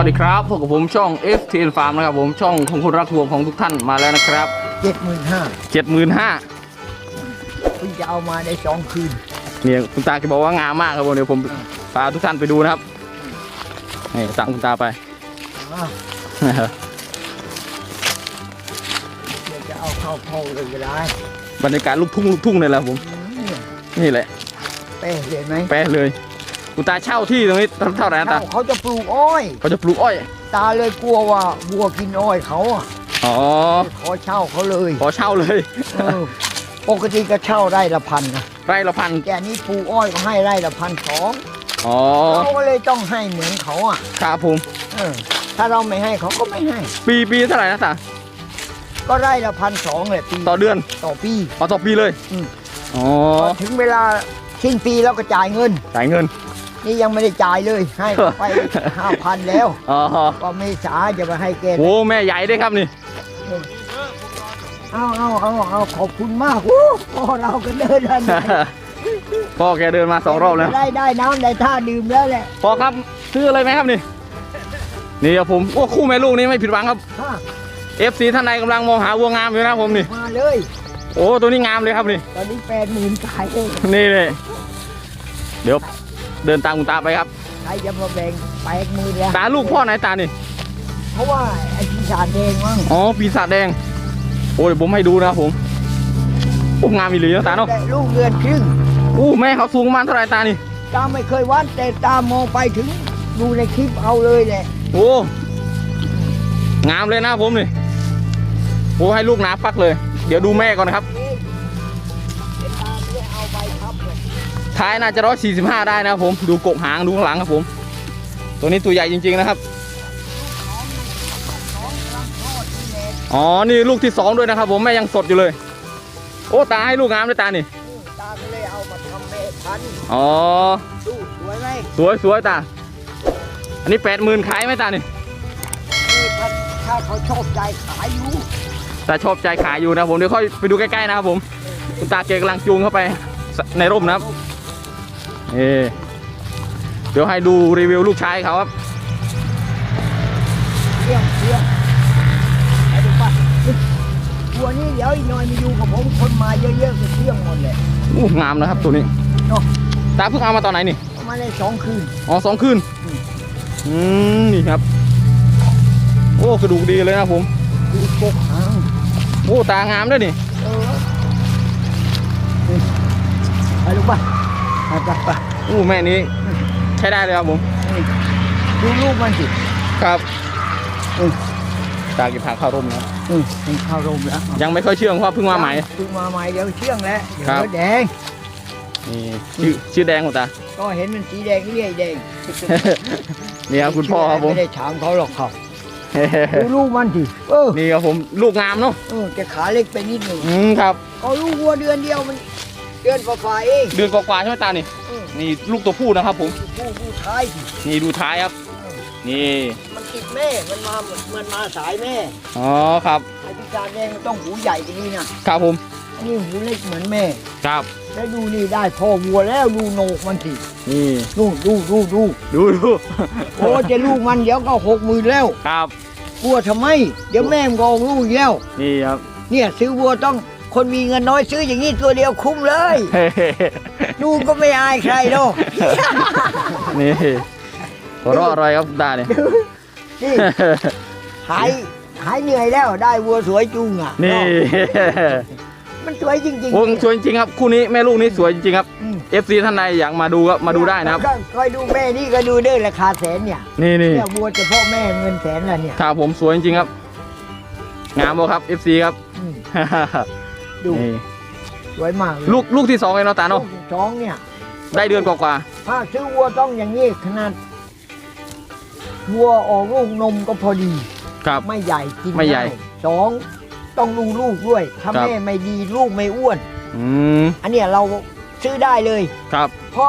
วัสดีครับพบกับผมช่อง f t n Farm นะครับผมช่องของคนรักวัวของทุกท่านมาแล้วนะครับเจ็ดหมื่นห้า75,000เพิ่งจะเอามาได้สองคืนเนี่ยคุณตาแกบอกว่างามมากครับผมเดี๋ยวผมพาทุกท่านไปดูนะครับนี่ตามคุณตาไปอะเดี๋ยวจะเอาเข้าเผาเลยก็ได้บรรยากาศลูกทุ่งลูกทุ่งนี่แหละผม อืมนี่แหละ เป้เห็นไหมแปะเลย คุณตาเช่าที่ตรงนี้เท่าไหร่นะตาเช่าเขาจะปลูกอ้อยเขาจะปลูกอ้อย ตาเลยกลัวว่าวัวกินอ้อยเขาอะอ๋อขอเช่าเขาเลยขอเช่าเลยเออปกติก็เช่าได้ละพันนะไร่ละพันแกนี้ปลูกอ้อยก็ให้ไร่ละพันสองอ๋อเขาก็เลยต้องให้เหมือนเขาอะครับผมเออถ้าเราไม่ให้เขาก็ไม่ให้ ปีปีเท่าไหร่นะตาก็ไร่ละพันสองเลยปีต่อเดือนต่อปีอ๋อต่อปีเลยอืมอ๋อพอถึงเวลาสิ้นปีแล้วก็จ่ายเงินจ่ายเงิน นี่ยังไม่ได้จ่ายเลยให้เขาไปห้าพันแล้ว อ๋อก็เมษาจะไปให้แกโอ้แม่ใหญ่ด้วยครับนี่เอาเอาเอาเอาขอบคุณมากโอ้พ่อเราก็เดินได้พ่อแกเดินมาสองรอบแล้วได้ได้น้ำได้ท่าดื่มแล้วแหละพ่อครับซื้ออะไรไหมครับนี่นี่ครับผมโอ้คู่แม่ลูกนี่ไม่ผิดหวังครับฮะ FC ท่านใดกำลังมองหาวัวงามอยู่นะครับผมนี่มาเลยโอ้ตัวนี้งามเลยครับนี่ตอนนี้แปดหมื่นขายเองนี่เลยเดี๋ยว เดินตามคุณตาไปครับใครจะมาแบ่งแปดหมื่นแล้วตาลูกพ่อไหนตานี่เพราะว่าไอ้ที่สารแดงมั้งอ๋อปีศาจแดง โอ้เดี๋ยวผมให้ดูนะครับผมโอ้งามอีหลีนะตาเนาะได้ลูกเดือนครึ่งอู้แม่เขาสูงประมาณเท่าไหร่ตานี่ตาไม่เคยวัดแต่ตามองไปถึงดูในคลิปเอาเลยแหละโอ้งามเลยนะผมนี่โอ้ให้ลูกหนาปักเลย เดี๋ยวดูแม่ก่อนนะครับ นี่ ท้ายน่าจะร้อยสี่สิบห้าได้นะครับผมดูกกหางดูข้างหลังครับผม ตัวนี้ตัวใหญ่จริง ๆนะครับอ๋อนี่ลูกที่สองด้วยนะครับผมแม่ยังสดอยู่เลย โอ้ตาให้ลูกงามเลยตานี่ตาก็เลยเอามาทำแม่พันธุ์อ๋อดูสวยไหมสวยสวยตาอันนี้แปดหมื่นขายไหมตานี่นี่ถ้าถ้าเขาชอบใจขายอยู่ตาชอบใจขายอยู่นะผมเดี๋ยวค่อยไปดูใกล้ๆนะครับผม คุณตาเกกำลังจูงเข้าไปในร่มนะครับ เอเดี๋ยวให้ดูรีวิวลูกชายเขาครับเที่ยงเที่ยงไปดูป่ะตัวนี้เดี๋ยวอีกหน่อยมาอยู่กับผมคนมาเยอะๆก็เที่ยงหมดเลยอู้งามนะครับตัวนี้เนาะตาเพิ่งเอามาตอนไหนนี่เอามาได้สองคืนอ๋อสองคืนอืมอืมนี่ครับ โอ้กระดูกดีเลยนะครับผมดูกกหางโอ้ตางามด้วยนี่เออนี่ไปดูป่ะ ไปไปไปอู้แม่นี้ ใช้ได้เลยครับผมนี่ดูลูกมันสิครับอืมตาเก็บผักเข้าร่มนะครับอืมมันเข้ารมแล้วยังไม่ค่อยเชื่องเพราะว่าเพิ่งมาใหม่เพิ่งมาใหม่เดี๋ยวเชื่องแล้วเดี๋ยวครับแดงนี่ชื่อชื่อแดงของตาก็เห็นมันสีแดงเรื่อยแดงนี่ครับคุณพ่อครับผมไม่ได้ถามเขาหรอกเขาดูลูกมันสิเออนี่ครับผมลูกงามเนาะเออจะขาเล็กไปนิดหนึ่งอืมครับก็ลูกวัวเดือนเดียวมัน เดือนฝ่าๆเองเดือนกว่าๆใช่ไหมตานี่เออนี่ลูกตัวผู้นะครับ ผมผู้ผู้ชายสินี่ดูท้ายครับ นี่มันติดแม่ มันมามันมาสายแม่อ๋อครับไอ้พิการแดงมันต้องหูใหญ่กว่านี้นะครับผมอันนี้หูเล็กเหมือนแม่ ครับแล้วดูนี่ได้พ่อวัวแล้วดูโหนกมันสินี่ดูดูดูดูดูดูโอ้จะลูกมันเดี๋ยวก็หกหมื่นแล้ว ครับกลัวทำไม เดี๋ยวแม่มันก็ออกลูกอีกแล้ว นี่ครับเนี่ยซื้อวัวต้อง คนมีเงินน้อยซื้ออย่างนี้ตัวเดียวคุ้มเลย ดูก็ไม่อายใครหรอกนี่หัวเราะอะไรครับคุณตาเนี่ยนี่หายหายเหนื่อยแล้วได้วัวสวยจุงอะนี่ มันสวยจริงๆ วงสวยจริงครับคู่นี้แม่ลูกนี้สวยจริงครับ อืม FC ท่านใดอยากมาดูก็มาดูได้นะครับ ก็คอยดูแม่นี่ก็ดูเด้อราคาแสนเนี่ยนี่นี่เนี่ยวัวเฉพาะแม่เงินแสนละเนี่ยครับผมสวยจริงครับ งามบ่ครับ FC ครับ อืม ดูนี่สวยมากเยลูกลูกที่สองเองเนาะตาเนาะลูกสองเนี่ย ได้เดือนกว่าถ้าซื้อวัวต้องอย่างนี้ขนาดวัวออกลูกนมก็พอดี ๆครับ ไม่ใหญ่กินไม่ใหญ่ด้สองต้องดูลูกด้วย ถ้าครับ แม่ไม่ดีลูกไม่อ้วน อืมอันเนี้ยเราซื้อได้เลยครับเพราะ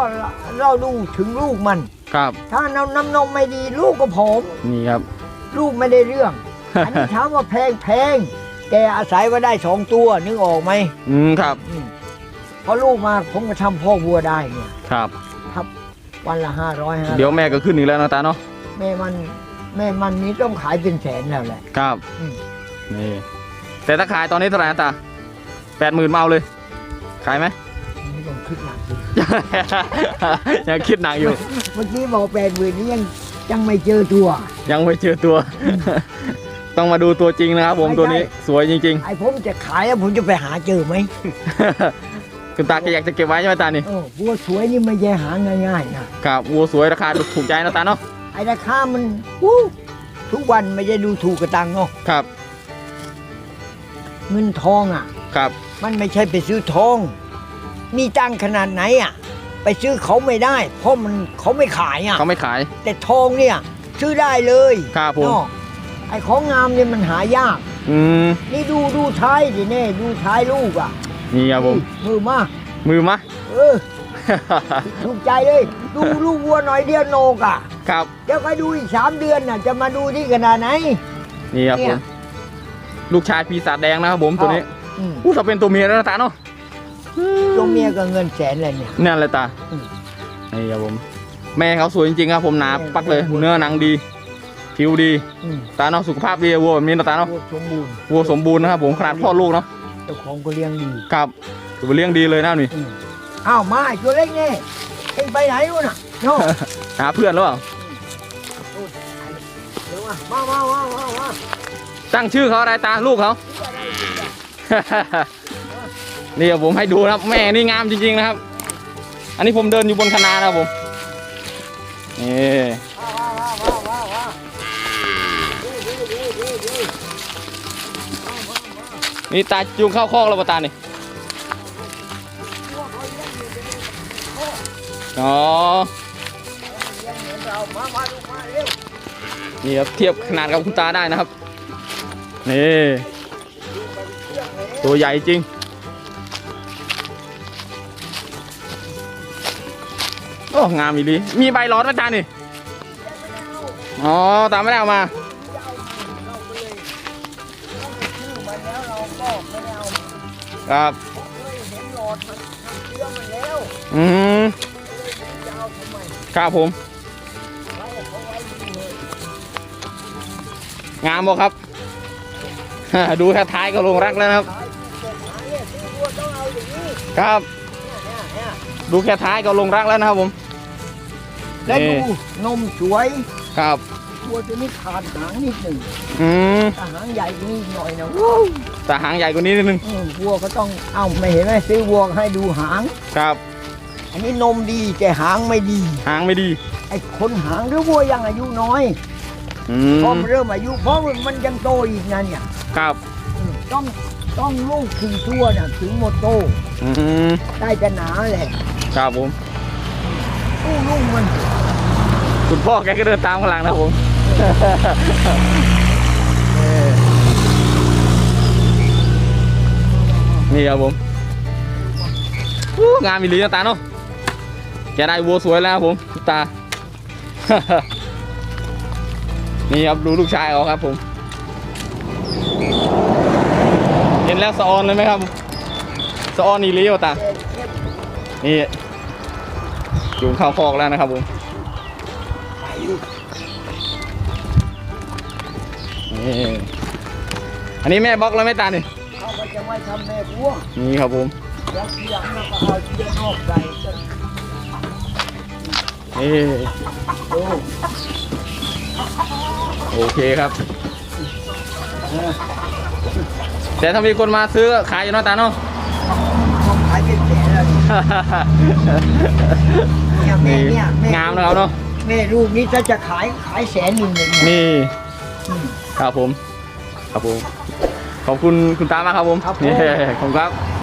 เราดูถึงลูกมัน ครับถ้าน้ำน้ำนมไม่ดีลูกก็ผอม นี่ครับ ลูกไม่ได้เรื่อง อันนี้ถามว่าแพงแพง แต่อาศัยว่าได้สองตัวนึกออกไหมอืมครับอืมพอลูกมาผมก็ทำพ่อวัวได้เนี่ยครับวันละห้าร้อยห้าเดี๋ยวแม่ก็ขึ้นอีกแล้วนะตาเนาะแม่มันแม่มันนี้ต้องขายเป็นแสนแล้วแหละ ครับอืม นี่แต่ถ้าขายตอนนี้เท่าไหร่นะตาแปดหมื่นเมาเลย ขายไหม ไม่ต้องคิดหนักสิยังคิดหนักอยู่ เมื่อกี้บอกแปดหมื่นนี้ยังยังไม่เจอตัว ยังไม่เจอตัว ต้องมาดูตัวจริงนะครับผมไม่ตัวนี้ได้สวยจริง ไอ้ผมจะขายแล้วผมจะไปหาเจอไหมๆ คุณตาแกอยากจะเก็บไว้ใช่ไหมตานี่โอ้วัวสวยนี่ไม่ใช่หาง่ายๆนะ ครับวัวสวยราคาถูกใจนะตาเนาะไอ้ราคามันวู้ทุกวันไม่ได้ดูถูกกระตังเนาะครับเงินทองอะ ครับมันไม่ใช่ไปซื้อทอง มีตังค์ขนาดไหนอะ ไปซื้อเขาไม่ได้ เพราะมันเขาไม่ขายอะ เขาไม่ขายแต่ทองเนี่ย ซื้อได้เลยครับผมเนาะ ไอ้ของงามเนี่ยมันหายาก อืมนี่ดูดูท้ายดิเน่ดูท้ายลูกอะนี่ครับผมมือมามือมะเออถูกใจเลย ดูลูกวัวหน่อยเดียวโหนกอะ ครับ เดี๋ยวไปดูอีกสามเดือนน่ะ จะมาดูที่ขนาดไหน นี่ครับเนี่ผยมลูกชายปีศาจแดงนะครับผมตัวนี้อืมอู้ถ้าเป็นตัวเมียแล้วนะตาเนาะตัวเมียก็เงินแสนเลยเนี่ยนั่นเลยตาอืมนี่ครับผม แม่เขาสวยจริงๆครับผมหนาแม่ปักเลยแม่เนื้อหนังดี ผิวดีอืมตาเนาะสุขภาพดีวัวแบบนี้นะตาเนาะวัวสมบูรณ์วัวสมบูรณ์นะครับผมขนาดพ่อลูกเนาะเจ้าของก็เลี้ยงดีครับถือว่าเลี้ยงดีเลยนะนี่อืมอ้าวมาไอ้ตัวเล็กนี่เอ็งไปไหนวะน่ะโน่หาเพื่อนหรือเปล่าเดี๋ยวมามามามามามาตั้งชื่อเขาอะไรตาลูกเขา นี่ครับผมให้ดูนะครับแม่นี่งามจริงๆนะครับ อันนี้ผมเดินอยู่บนคณะนะครับผมนี่มามามา นี่ตาจูงเข้าคอกแล้วปตานี่อ๋อนี่ครับเทียบขนาดกับคุณตาได้นะครับ นี่ตัวใหญ่จริง โอ้ งามอีลีมีใบร้อนไหมตานี่ อ๋อ ตาไม่ได้เอามา ครับเคยเห็นหลอดมันเชื่อมันแล้วอืมจะเอาทำไมครับผมไว้เขาไว้ดูเลยงามบ่ครับ ดูแค่ท้ายก็ลงรักแล้วนะครับ ขายเก็บหาเนี่ยซื้อวัวต้องเอาอย่างนี้ครับ เนี่ยเนี่ยดูแค่ท้ายก็ลงรักแล้วนะครับผมแล้วนี่ดูนมสวย ครับ วัวตัวนี้ขาดหางนิดหนึ่งอืมถ้าหางใหญ่กว่านี้หน่อยนะแต่หางใหญ่กว่านี้นิดนึงอืมวัวก็ต้องเอ้าไม่เห็นไหมซื้อวัวให้ดูหาง ครับ อันนี้นมดีแต่หางไม่ดี หางไม่ดี ไอ้คนหางหรือวัวยังอายุน้อยอืพอม มันเริ่มอายุเพราะมันยังโตอีกนั่นเนี่ยครับ อืมต้องต้องลูกถึงตัวน่ะถึงหมดโตอืม ได้จะหนาแหละครับผม ลูกลูกมัน คุณพ่อแกก็เดินตามข้างหลังนะครับผม นี่ครับผมงามอีหลีนะตาเนาะแกได้วัวสวยแล้วผมตา นี่ครับดูลูกชายเขาครับผม เห็นแล้วสะออนเลยไหมครับสะออนอีหลีวะตา นี่จูงเข้าคอกแล้วนะครับผม นี่อันนี้แม่บล็อกแล้วไม่ตานี่เขาก็จะไม่ทำแม่วัวนี่ครับผมแล้วเสียงมันก็เอาเสียงนอกใส่ก็นี่ดูโอเคครับ แต่ถ้ามีคนมาซื้อขายอยู่เนาะตาเนาะเขาขายเป็นแสนแล้วเนี่ยแม่นี่เนี่ยแม่งามนะครับเนาะแม่ลูกนี้ถ้าจะขายขายแสนหนึ่งเลยเนี่ยนี่อืม ครับผม ครับผม ขอบคุณคุณตามากครับผมครับผม นี่ขอบคุณครับ